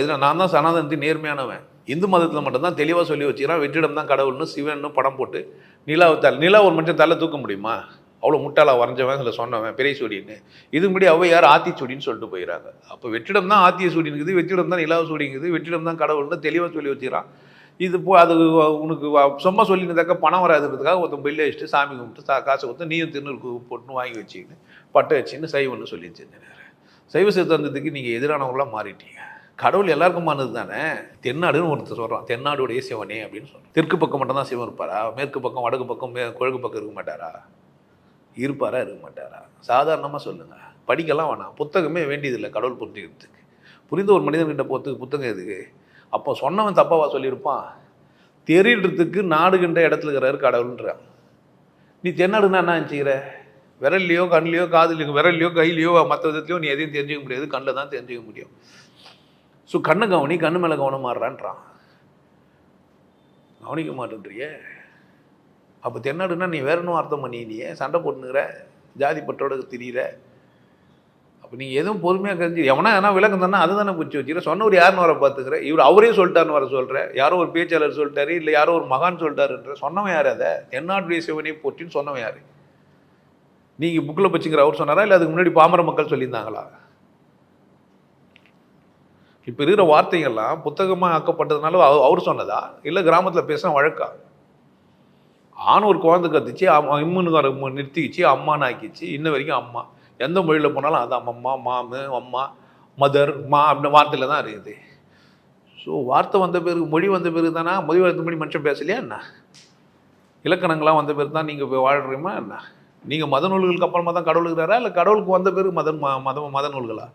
இதில் நான் தான் சனாதனத்தை நேர்மையானவன். இந்து மதத்தில் மட்டும்தான் தெளிவாக சொல்லி வச்சுக்கிறான் வெற்றிடம் தான் கடவுள்னு சிவன்னு படம் போட்டு நிலாவை தலை நிலா ஒரு மனுஷன் தலை தூக்க முடியுமா? அவ்வளோ முட்டாளா வரைஞ்சவன் இல்லை சொன்னவன் பெரிய சூடின்னு. இதுக்கு முன்னாடி ஔவையார் ஆத்திச்சூடின்னு சொல்லிட்டு போயிடறாங்க அப்போ வெற்றிடம் தான் ஆத்திய சூடிங்குது வெற்றிடம் தான் நிலாவை சூடிங்குது வெற்றிடம் தான் கடவுள்னு தெளிவாக சொல்லி வச்சுக்கிறான். இது போ அது உனக்கு சும்மா சொல்லினதாக்க பணம் வராதுன்றதுக்காக ஒருத்தன் பில்லு வச்சுட்டு சாமி கும்பிட்டு சா காசு கொடுத்து நீயும் திருநூறு போட்டுன்னு வாங்கி வச்சுக்கின்னு பட்டை வச்சுன்னு சைவன்னு சொல்லி சைவ சித்தாந்தத்துக்கு நீங்கள் எதிரானவங்களாம் மாறிட்டீங்க. கடவுள் எல்லாருக்குமானது தானே? தென்னாடுன்னு ஒருத்தர் சொல்கிறான் தென்னாடுடைய சிவனே அப்படின்னு சொல்கிறான் தெற்கு பக்கம் மட்டும் தான் சிவன் இருப்பாரா? மேற்கு பக்கம் வடக்கு பக்கம் மே கிழக்கு பக்கம் இருக்க மாட்டாரா? இருப்பாரா இருக்க மாட்டாரா? சாதாரணமாக சொல்லுங்கள் படிக்கலாம் வேணாம். புத்தகமே வேண்டியதில்லை கடவுள் புரிஞ்சுக்கிறதுக்கு. புரிந்த ஒரு மனிதன்கிட்ட போகிறதுக்கு புத்தகம் எதுக்கு? அப்போ சொன்னவன் தப்பாவா சொல்லியிருப்பான்? தெரியுறதுக்கு நாடுகின்ற இடத்துல இருக்கிறாரு கடவுள்ன்றான். நீ தென்னாடுனா என்ன செய்கிற விரல்லையோ கண்லையோ காதுலையோ விரல்லையோ கையிலையோ மற்ற விதத்துலையோ நீ எதையும் தெரிஞ்சுக்க முடியாது. கண்ணில் தான் தெரிஞ்சுக்க முடியும். ஸோ கண்ணை கவனி கண்ணு மேலே கவனம் மாறுறான்றான். கவனிக்க மாட்டேன்றிய. அப்போ தென்னாடுனா நீ வேற ஒன்றும் அர்த்தம் பண்ணினியே சண்டை போட்டுனுக்கிற? ஜாதி பற்றோட திரியிற? அப்போ நீ எதுவும் பொறுமையாக கழிஞ்சு எவனா எதனா விளக்கம் தானே அதை தானே பிடிச்சி வச்சுக்கிற. சொன்னவர் யாருன்னு வர பார்த்துக்கிற? இவர் அவரே சொல்லிட்டாருன்னு வர சொல்கிற யாரோ ஒரு பேச்சாளர் சொல்லிட்டாரு இல்லை யாரோ ஒரு மகான் சொல்லிட்டாருன்ற. சொன்னவன் யார் அதை? தென்னாட்டுடைய சிவனை போற்றின்னு சொன்னவன் யார்? நீங்கள் புக்கில் வச்சுக்கிற அவர் சொன்னாரா? இல்லை அதுக்கு முன்னாடி பாமர மக்கள் சொல்லியிருந்தாங்களா? இப்போ இருக்கிற வார்த்தைகள்லாம் புத்தகமாக ஆக்கப்பட்டதுனால அவ- அவர் சொன்னதா? இல்லை கிராமத்தில் பேசின வழக்கா? ஆண் ஒரு குழந்தை கத்துச்சு அம்மா இம்முன்னு நிறுத்திக்கிச்சு அம்மான்னு ஆக்கிச்சு இன்ன வரைக்கும் அம்மா. எந்த மொழியில் போனாலும் அது அம்மம்மா மாமு அம்மா மதர் மா அப்படின்னு வார்த்தையில் தான் இருக்குது. ஸோ வார்த்தை வந்த பிறகு மொழி வந்த பிறகு தானே? மொழி வந்த மொழி மனுஷன் பேசலையா என்ன? இலக்கணங்கள்லாம் வந்த பிறகு தான் நீங்கள் போய் வாழ்கிறீமா என்ன? நீங்கள் மத நூல்களுக்கு அப்புறமா தான் கடவுள் இருக்கிறாரா? இல்லை கடவுளுக்கு வந்த பிறகு மத ம- மத மத நூல்களா?